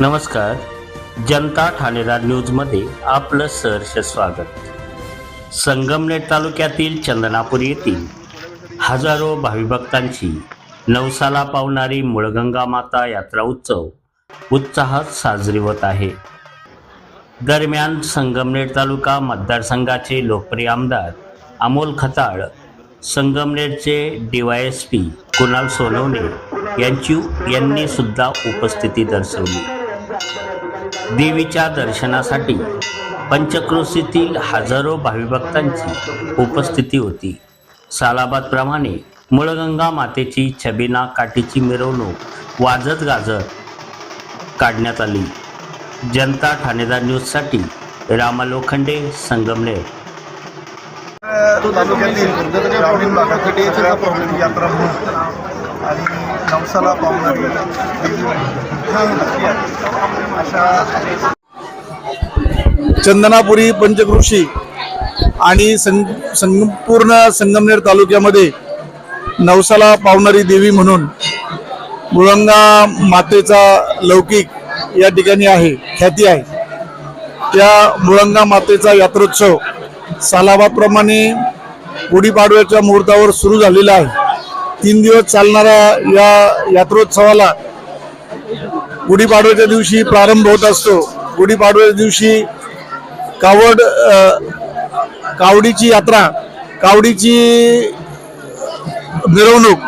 नमस्कार. जनता ठाणेदार न्यूजमध्ये आपलं सहर्ष स्वागत. संगमनेर तालुक्यातील चंदनापूर येथील हजारो भाविभक्तांची नवसाला पावणारी मुळगंगा माता यात्रा उत्सव उत्साहात साजरी होत आहे. दरम्यान संगमनेर तालुका मतदारसंघाचे लोकप्रिय आमदार अमोल खताळ संगमनेरचे डीवायएसपी कुणाल सोनवणे यांची यांनी सुद्धा उपस्थिती दर्शवली. देवीच्या दर्शनासाठी पंचक्रोशीतील हजारो भाविभक्तांची उपस्थिती होती. सालाबादप्रमाणे मुळगंगा मातेची छबिना काठीची मिरवणूक वाजत गाजत काढण्यात आली. जनता ठाणेदार न्यूजसाठी रामा लोखंडे संगमनेर तालुक्यातील ग्रामीण यात्रा आणि नवसाला पावणारी अशा चंदनापुरी पंचकृषी आणि संग संपूर्ण संगमनेर तालुक्यामध्ये नवसाला पावणारी देवी म्हणून मुळंगा मातेचा लौकिक या ठिकाणी आहे ख्याती आहे. त्या मुळंगा मातेचा यात्रोत्सव सालाबाप्रमाणे गुढीपाडव्याच्या मुहूर्तावर सुरू झालेला आहे. तीन दिवस चालणाऱ्या या यात्रोत्सवाला गुढीपाडव्याच्या दिवशी प्रारंभ होत असतो. गुढीपाडव्याच्या दिवशी कावड कावडीची यात्रा कावडीची मिरवणूक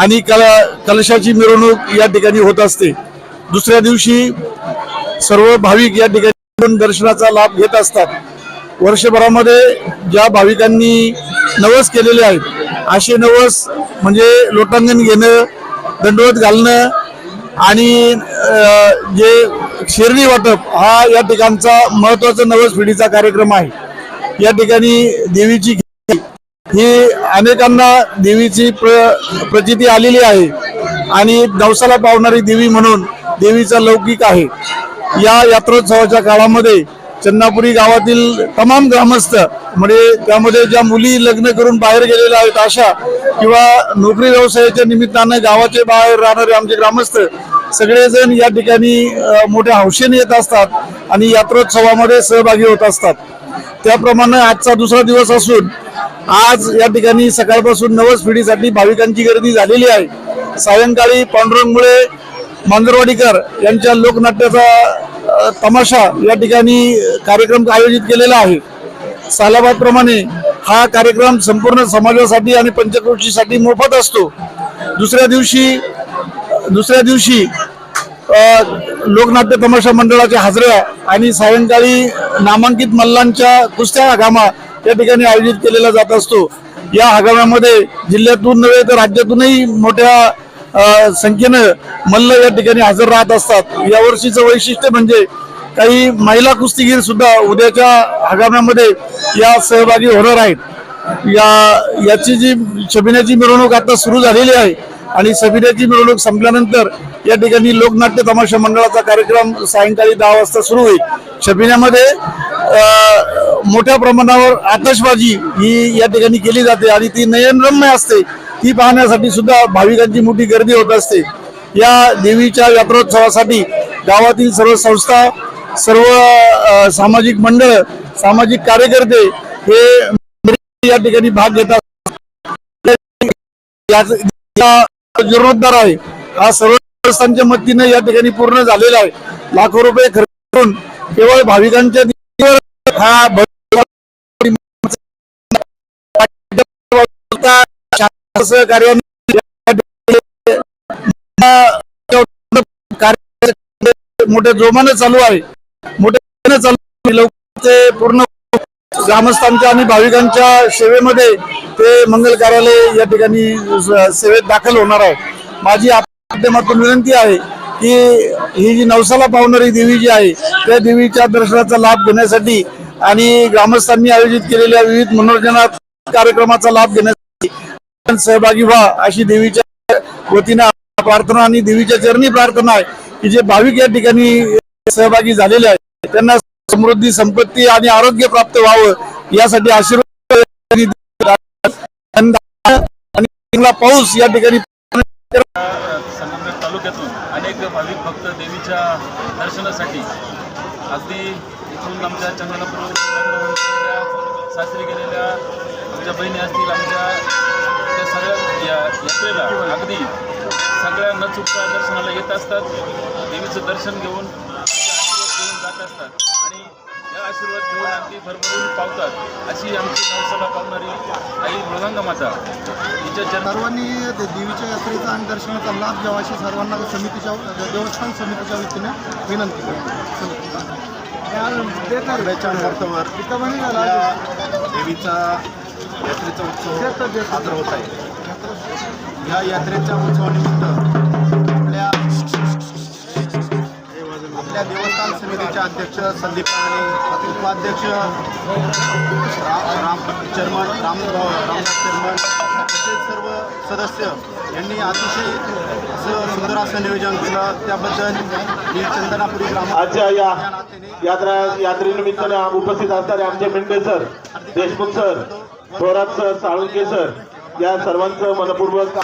आणि कल कलशाची मिरवणूक या ठिकाणी होत असते. दुसऱ्या दिवशी सर्व भाविक या ठिकाणी दर्शनाचा लाभ घेत असतात. वर्षभरामध्ये ज्या भाविकांनी नवस केलेले आहेत असे नवस म्हणजे लोटांगण घेणं दंडवत घालणं आणि जे शेरणी वाटप हा या ठिकाणचा महत्त्वाचा नवस पिढीचा कार्यक्रम आहे. या ठिकाणी देवीची ही अनेकांना देवीची प्र प्रचिती आलेली आहे आणि नवसाला पावणारी देवी म्हणून देवीचा लौकिक आहे. या यात्रोत्सवाच्या काळामध्ये चन्नापुरी गावातील तमाम ग्रामस्थ म्हणजे त्यामध्ये ज्या मुली लग्न करून बाहेर गेलेल्या आहेत अशा किंवा नोकरी व्यवसायाच्या निमित्तानं गावाचे बाहेर राहणारे आमचे ग्रामस्थ सगळेजण या ठिकाणी मोठ्या हौशेने येत असतात आणि यात्रोत्सवामध्ये सहभागी होत असतात. त्याप्रमाणे आजचा दुसरा दिवस असून आज या ठिकाणी सकाळपासून नवस पिढीसाठी भाविकांची गर्दी झालेली आहे. सायंकाळी पांडुरंगमुळे मांजरवाडीकर यांच्या लोकनाट्याचा तमाशा या ठिकाणी कार्यक्रम आयोजित केलेला आहे. सालाबादप्रमाणे हा कार्यक्रम संपूर्ण समाजासाठी आणि पंचक्रोशीसाठी मोफत असतो. दुसऱ्या दिवशी दुसऱ्या दिवशी लोकनाट्य तमाशा मंडळाच्या हाजऱ्या आणि सायंकाळी नामांकित मल्लांच्या कुस्त्या हगामा या ठिकाणी आयोजित केलेला जात असतो. या हगाम्यामध्ये जिल्ह्यातून नव्हे तर राज्यातूनही मोठ्या संख्येनं मल्ल या ठिकाणी हजर राहत असतात. यावर्षीचं वैशिष्ट्य म्हणजे काही महिला कुस्तीगीर सुद्धा उद्याच्या आगाम्यामध्ये या सहभागी होणार आहेत. या याची जी छबिन्याची मिरवणूक आता सुरू झालेली आहे आणि सबिन्याची मिरवणूक संपल्यानंतर या ठिकाणी लोकनाट्य तमाशा मंडळाचा कार्यक्रम सायंकाळी दहा वाजता सुरू होईल. शबिन्यामध्ये मोठ्या प्रमाणावर आतषबाजी ही या ठिकाणी केली जाते आणि ती नयनरम्य असते. ती पाहण्यासाठी सुद्धा भाविकांची मोठी गर्दी होत असते. या देवीच्या यात्रोत्सवासाठी गावातील सर्व संस्था सर्व सामाजिक मंडळ सामाजिक कार्यकर्ते हे या ठिकाणी भाग घेतात जीर्णोद्धार आहे. हा सर्व संस्थांच्या मदतीने या ठिकाणी पूर्ण झालेला आहे. लाखो रुपये खर्च करून केवळ भाविकांच्या हा मोठ्या जोमाने चालू आहे. मोठ्या चालू लवकर ते पूर्ण ग्रामस्थांच्या आणि भाविकांच्या सेवेमध्ये ते मंगल कार्यालय या ठिकाणी सेवेत दाखल होणार आहे. माझी माध्यमातून विनंती आहे की ही जी नवसाला पावणारी देवी जी आहे त्या देवीच्या दर्शनाचा लाभ घेण्यासाठी आणि ग्रामस्थांनी आयोजित केलेल्या विविध मनोरंजनात कार्यक्रमाचा लाभ घेण्यासाठी सहभागी व्हा अशी देवीच्या वतीनं प्रार्थना आणि देवीच्या चरणी प्रार्थना आहे की जे भाविक या ठिकाणी सहभागी झालेले आहेत त्यांना समृद्धी संपत्ती आणि आरोग्य प्राप्त व्हावं यासाठी आशीर्वाद आणि चांगला पाऊस या ठिकाणी संगमनेर तालुक्यातून अनेक भाविक भक्त देवीच्या दर्शनासाठी अगदी इथून आमच्या चंद्रपूर साजरी केलेल्या आमच्या बहिणी असतील आमच्या सगळ्या या यात्रेला अगदी सगळ्या न चुकता दर्शनाला येत असतात देवीचं दर्शन घेऊन आशीर्वाद घेऊन जात असतात आणि या आशीर्वाद घेऊन अगदी भरभरून पावतात अशी आमची नवसाला पावणारी आई मृगांगा माता हिच्या जन्म सर्वांनी दे- देवीच्या यात्रेचा आणि दर्शनाचा लाभ घ्यावा अशी सर्वांना समितीच्या देवस्थान समितीच्या वतीने विनंती करतो देवीचा यात्रेचा उत्सव साजरा होत आहे. या यात्रेच्या उत्सवानिमित्त आपल्या आपल्या देवस्थान समितीचे अध्यक्ष संदीप राणे उपाध्यक्ष राम राम चर्मन राम रामदास चर्मन तसेच सर्व सदस्य यांनी अतिशय असं सुंदर असं नियोजन केलं. त्याबद्दल मी चंदनापुरी ग्राम आजच्या या यात्रा यात्रेनिमित्ताने उपस्थित असणारे आमचे Mendhe sir Deshmukh sir Thorat sir Salunke sir या सर्वांचं मनपूर्वक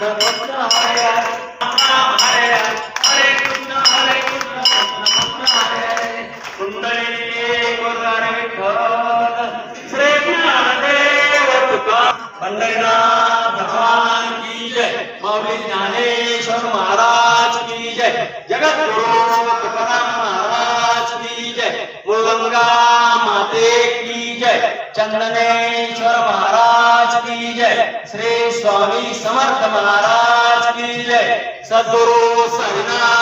Thank you. महाराज की जय. सद्गुरु सहना